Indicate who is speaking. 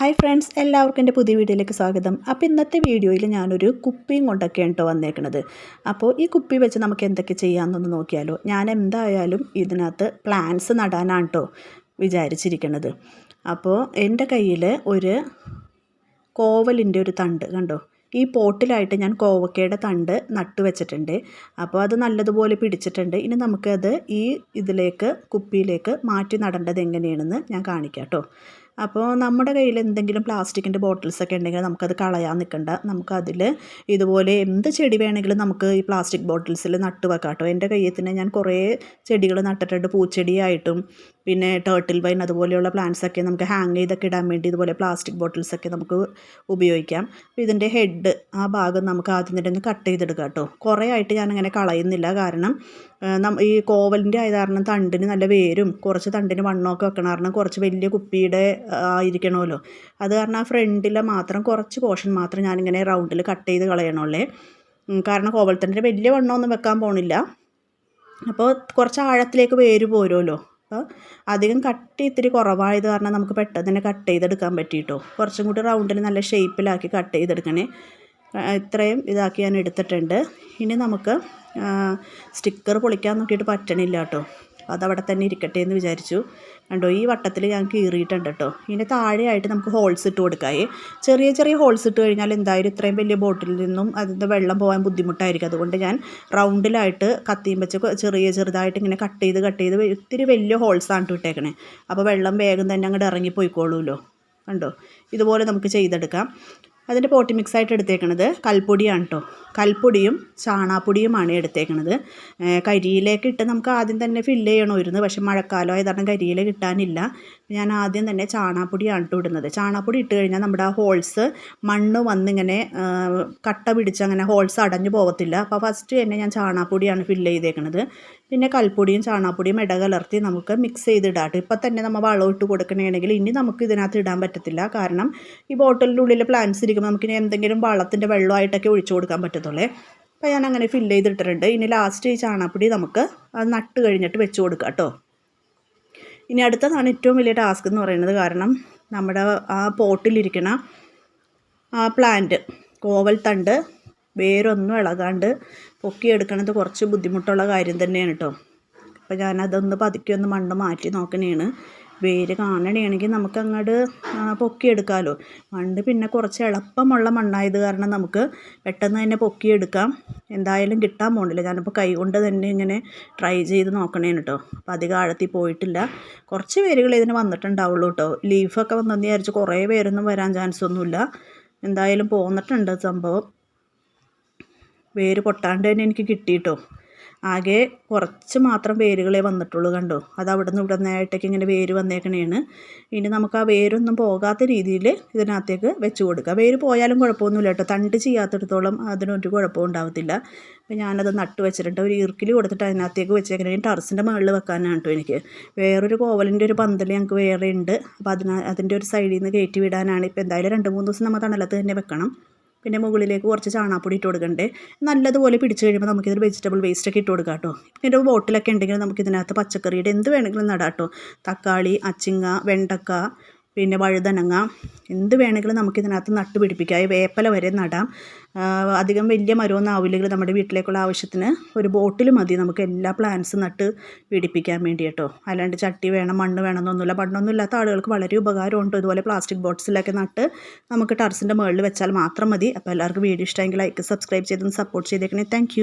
Speaker 1: Hi friends എല്ലാവർക്കും എന്റെ പുതിയ വീഡിയോയിലേക്ക് സ്വാഗതം. അപ്പോൾ ഇന്നത്തെ വീഡിയോയിൽ ഞാനൊരു കുപ്പിയും കൊണ്ടൊക്കെയാണ് കേട്ടോ വന്നേക്കുന്നത് അപ്പോൾ ഈ കുപ്പി വെച്ച് നമുക്ക് എന്തൊക്കെ ചെയ്യാമെന്നൊന്ന് നോക്കിയാലോ. ഞാൻ എന്തായാലും ഇതിനകത്ത് പ്ലാന്റ്സ് നടാനാണ് കേട്ടോ വിചാരിച്ചിരിക്കുന്നത് അപ്പോൾ എന്റെ കയ്യിൽ ഒരു കോവലിന്റെ ഒരു തണ്ട് കണ്ടോ? ഈ പോട്ടിലായിട്ട് ഞാൻ കോവക്കയുടെ തണ്ട് നട്ടു വെച്ചിട്ടുണ്ട്. അപ്പോൾ അത് നല്ലതുപോലെ പിടിച്ചിട്ടുണ്ട്. ഇനി നമുക്കത് ഈ ഇതിലേക്ക് കുപ്പിയിലേക്ക് മാറ്റി നടേണ്ടത് എങ്ങനെയാണെന്ന് ഞാൻ കാണിക്കാം കേട്ടോ അപ്പോൾ നമ്മുടെ കയ്യിൽ എന്തെങ്കിലും പ്ലാസ്റ്റിക്കിന്റെ ബോട്ടിൽസൊക്കെ ഉണ്ടെങ്കിൽ നമുക്കത് കളയാൻ നിൽക്കണ്ട. നമുക്കതിൽ ഇതുപോലെ എന്ത് ചെടി വേണമെങ്കിലും നമുക്ക് ഈ പ്ലാസ്റ്റിക് ബോട്ടിൽസിൽ നട്ട് വെക്കാം കേട്ടോ. എന്റെ കയ്യിൽ തന്നെ ഞാൻ കുറേ ചെടികൾ നട്ടിട്ടുണ്ട്. പൂച്ചെടിയായിട്ടും പിന്നെ ടേർട്ടിൽ വൈൻ അതുപോലെയുള്ള പ്ലാന്റ്സൊക്കെ നമുക്ക് ഹാങ് ചെയ്തൊക്കെ ഇടാൻ വേണ്ടി ഇതുപോലെ പ്ലാസ്റ്റിക് ബോട്ടിൽസൊക്കെ നമുക്ക് ഉപയോഗിക്കാം. അപ്പോൾ ഇതിന്റെ ഹെഡ് ആ ഭാഗം നമുക്ക് ആദ്യം തന്നെ ഒന്ന് കട്ട് ചെയ്തെടുക്കാം കേട്ടോ. കുറേ ആയിട്ട് ഞാനങ്ങനെ കളയുന്നില്ല. കാരണം ഈ കോവലിന്റെ ആയത് കാരണം തണ്ടിന് നല്ല വേരും. കുറച്ച് തണ്ടിന് വണ്ണമൊക്കെ വെക്കണ കാരണം കുറച്ച് വലിയ കുപ്പിയുടെ ആയിരിക്കണമല്ലോ. അത് കാരണം ആ ഫ്രണ്ടിലെ മാത്രം കുറച്ച് പോർഷൻ മാത്രം ഞാനിങ്ങനെ റൗണ്ടിൽ കട്ട് ചെയ്ത് കളയണമല്ലേ കാരണം കോവളത്തിന്റെ വലിയ വണ്ണമൊന്നും വെക്കാൻ പോണില്ല. അപ്പോൾ കുറച്ച് ആഴത്തിലേക്ക് വേര് പോരുമല്ലോ. അപ്പോൾ അധികം കട്ട് ഇത്തിരി കുറവായത് കാരണം നമുക്ക് പെട്ടെന്ന് തന്നെ കട്ട് ചെയ്തെടുക്കാൻ പറ്റിയിട്ടോ. കുറച്ചും കൂടി റൗണ്ടിൽ നല്ല ഷേപ്പിലാക്കി കട്ട് ചെയ്തെടുക്കണേ. ഇത്രയും ഇതാക്കി ഞാൻ എടുത്തിട്ടുണ്ട്. ഇനി നമുക്ക് സ്റ്റിക്കർ പൊളിക്കാൻ നോക്കിയിട്ട് പറ്റണില്ല കേട്ടോ. അതവിടെ തന്നെ ഇരിക്കട്ടെ എന്ന് വിചാരിച്ചു. കണ്ടോ ഈ വട്ടത്തിൽ ഞാൻ കീറിയിട്ടുണ്ട് കേട്ടോ. ഇതിന്റെ താഴെയായിട്ട് നമുക്ക് ഹോൾസ് ഇട്ട് കൊടുക്കായി ചെറിയ ചെറിയ ഹോൾസ് ഇട്ട് കഴിഞ്ഞാൽ എന്തായാലും ഇത്രയും വലിയ ബോട്ടിൽ നിന്നും അതിന്റെ വെള്ളം പോകാൻ ബുദ്ധിമുട്ടായിരിക്കും. അതുകൊണ്ട് ഞാൻ റൗണ്ടിലായിട്ട് കത്തിയും വെച്ച് ചെറിയ ചെറുതായിട്ട് ഇങ്ങനെ കട്ട് ചെയ്ത് കട്ട് ചെയ്ത് ഒത്തിരി വലിയ ഹോൾസാണ് ഇട്ടേക്കണേ അപ്പോൾ വെള്ളം വേഗം തന്നെ അങ്ങോട്ട് ഇറങ്ങി പോയിക്കോളൂല്ലോ കണ്ടോ ഇതുപോലെ നമുക്ക് ചെയ്തെടുക്കാം. അതിന്റെ പോട്ടി മിക്സ് ആയിട്ട് എടുത്തേക്കണത് കൽപ്പൊടിയാണ് കേട്ടോ കൽപ്പൊടിയും ചാണാപ്പൊടിയുമാണ് എടുത്തേക്കണത്. കരിയിലേക്ക് ഇട്ട് നമുക്ക് ആദ്യം തന്നെ ഫില്ല് ചെയ്യണമായിരുന്നു പക്ഷേ മഴക്കാലം ആയതാണ് കരിയില കിട്ടാനില്ല. ഞാൻ ആദ്യം തന്നെ ചാണാപ്പൊടിയാണ് കേട്ടോ ഇടുന്നത്. ചാണാപ്പൊടി ഇട്ട് കഴിഞ്ഞാൽ നമ്മുടെ ആ ഹോൾസ് മണ്ണ് വന്നിങ്ങനെ കട്ട പിടിച്ച് അങ്ങനെ ഹോൾസ് അടഞ്ഞു പോകത്തില്ല അപ്പോൾ ഫസ്റ്റ് തന്നെ ഞാൻ ചാണാപ്പൊടിയാണ് ഫില്ല് ചെയ്തേക്കണത്. പിന്നെ കൽപ്പൊടിയും ചാണാപ്പൊടിയും ഇടകലർത്തി നമുക്ക് മിക്സ് ചെയ്തിടാം ഇപ്പം തന്നെ നമ്മൾ വളം ഇട്ട് കൊടുക്കണമെങ്കിൽ ഇനി നമുക്ക് ഇതിനകത്ത് ഇടാൻ പറ്റത്തില്ല. കാരണം ഈ ബോട്ടിലിന്റെ ഉള്ളിൽ പ്ലാന്റ്സ് ഇരിക്കുമ്പോൾ നമുക്കിനി എന്തെങ്കിലും വള്ളത്തിന്റെ വെള്ളമായിട്ടൊക്കെ ഒഴിച്ചു കൊടുക്കാൻ പറ്റത്തുള്ളേ. അപ്പോൾ ഞാൻ അങ്ങനെ ഫില്ല് ചെയ്തിട്ടിട്ടുണ്ട്. ഇനി ലാസ്റ്റ് ഈ ചാണാപ്പൊടി നമുക്ക് അത് നട്ട് കഴിഞ്ഞിട്ട് വെച്ച് കൊടുക്കാം കേട്ടോ. ഇനി അടുത്തതാണ് ഏറ്റവും വലിയ ടാസ്ക് എന്ന് പറയുന്നത് കാരണം നമ്മുടെ ആ പോട്ടിലിരിക്കണ ആ പ്ലാന്റ് കോവൽ തണ്ട് വേരൊന്നും ഇളകാണ്ട് പൊക്കിയെടുക്കണത് കുറച്ച് ബുദ്ധിമുട്ടുള്ള കാര്യം തന്നെയാണ് കേട്ടോ. അപ്പോൾ ഞാനതൊന്ന് പതുക്കിയൊന്ന് മണ്ണ് മാറ്റി നോക്കണേണ്. വേര് കാണണമെങ്കിൽ നമുക്ക് അങ്ങോട്ട് പൊക്കിയെടുക്കാമല്ലോ മണ്ണ് പിന്നെ കുറച്ച് എളുപ്പമുള്ള മണ്ണായത് കാരണം നമുക്ക് പെട്ടെന്ന് തന്നെ പൊക്കിയെടുക്കാം. എന്തായാലും കിട്ടാൻ പോകണില്ല ഞാനിപ്പോൾ കൈ കൊണ്ട് തന്നെ ഇങ്ങനെ ട്രൈ ചെയ്ത് നോക്കണേന് കേട്ടോ അപ്പോൾ അധികം ആഴത്തിൽ പോയിട്ടില്ല. കുറച്ച് വേരുകൾ ഇതിന് വന്നിട്ടുണ്ടാവുള്ളൂ കേട്ടോ ലീഫൊക്കെ വന്നെന്ന് വിചാരിച്ച് കുറേ പേരൊന്നും വരാൻ ചാൻസ് ഒന്നുമില്ല. എന്തായാലും പോന്നിട്ടുണ്ട് സംഭവം. വേര് പൊട്ടാണ്ട് തന്നെ എനിക്ക് കിട്ടിയിട്ടോ ആകെ കുറച്ച് മാത്രം വേരുകളെ വന്നിട്ടുള്ളൂ കണ്ടോ? അത് അവിടെ നിന്ന് ഇവിടെ ഇങ്ങനെ വേര് വന്നേക്കണേണ്. ഇനി നമുക്ക് ആ വേരൊന്നും പോകാത്ത രീതിയിൽ ഇതിനകത്തേക്ക് വെച്ച് കൊടുക്കുക വേര് പോയാലും കുഴപ്പമൊന്നുമില്ല കേട്ടോ. തണ്ട് ചെയ്യാത്തിടത്തോളം അതിനൊരു കുഴപ്പവും ഉണ്ടാകത്തില്ല അപ്പോൾ ഞാനത് നട്ട് വെച്ചിട്ടുണ്ട്. ഒരു ഈർക്കിൽ കൊടുത്തിട്ട് അതിനകത്തേക്ക് വെച്ചേക്കണേ. ടെറസിന്റെ മുകളിൽ വെക്കാനാണ് കേട്ടോ എനിക്ക്. വേറൊരു കോവലിന്റെ ഒരു പന്തൽ ഞങ്ങൾക്ക് വേറെ ഉണ്ട്. അപ്പോൾ അതിന് അതിന്റെ ഒരു സൈഡിൽ നിന്ന് കയറ്റി വിടാനാണ്. ഇപ്പോൾ എന്തായാലും രണ്ട് മൂന്ന് ദിവസം നമ്മൾ തണലത്ത് തന്നെ വെക്കണം. പിന്നെ മുകളിലേക്ക് കുറച്ച് ചാണാപ്പൊടി ഇട്ട് കൊടുക്കണ്ടേ. നല്ലതുപോലെ പിടിച്ച് കഴിയുമ്പോൾ നമുക്കിതൊരു വെജിറ്റബിൾ വേസ്റ്റ് ഒക്കെ ഇട്ട് കൊടുക്കാം കേട്ടോ ഒരു ബോട്ടിലൊക്കെ ഉണ്ടെങ്കിൽ നമുക്കിതിനകത്ത് പച്ചക്കറിയുടെ എന്ത് വേണമെങ്കിലും നടാം കേട്ടോ തക്കാളി അച്ചിങ്ങ വെണ്ടക്ക പിന്നെ വഴുതനങ്ങ എന്ത് വേണമെങ്കിലും നമുക്കിതിനകത്ത് നട്ട് പിടിപ്പിക്കാം. വേപ്പല വരെ നടാം. അധികം വലിയ മരമൊന്നും ആവില്ലെങ്കിൽ നമ്മുടെ വീട്ടിലേക്കുള്ള ആവശ്യത്തിന് ഒരു ബോട്ടിൽ മതി. നമുക്ക് എല്ലാ പ്ലാന്റ്സും നട്ട് പിടിപ്പിക്കാൻ വേണ്ടി കേട്ടോ അല്ലാണ്ട് ചട്ടി വേണം മണ്ണ് വേണം എന്നൊന്നുമില്ല. മണ്ണൊന്നും ഇല്ലാത്ത ആളുകൾക്ക് വളരെ ഉപകാരമുണ്ട്. ഇതുപോലെ പ്ലാസ്റ്റിക് ബോട്ടിൽസിലൊക്കെ നട്ട് നമുക്ക് ടെറസിന്റെ മുകളിൽ വെച്ചാൽ മാത്രം മതി. അപ്പോൾ എല്ലാവർക്കും വീഡിയോ ഇഷ്ടമെങ്കിൽ ലൈക്ക് സബ്സ്ക്രൈബ് ചെയ്തും സപ്പോർട്ട് ചെയ്തേക്കണേ. താങ്ക്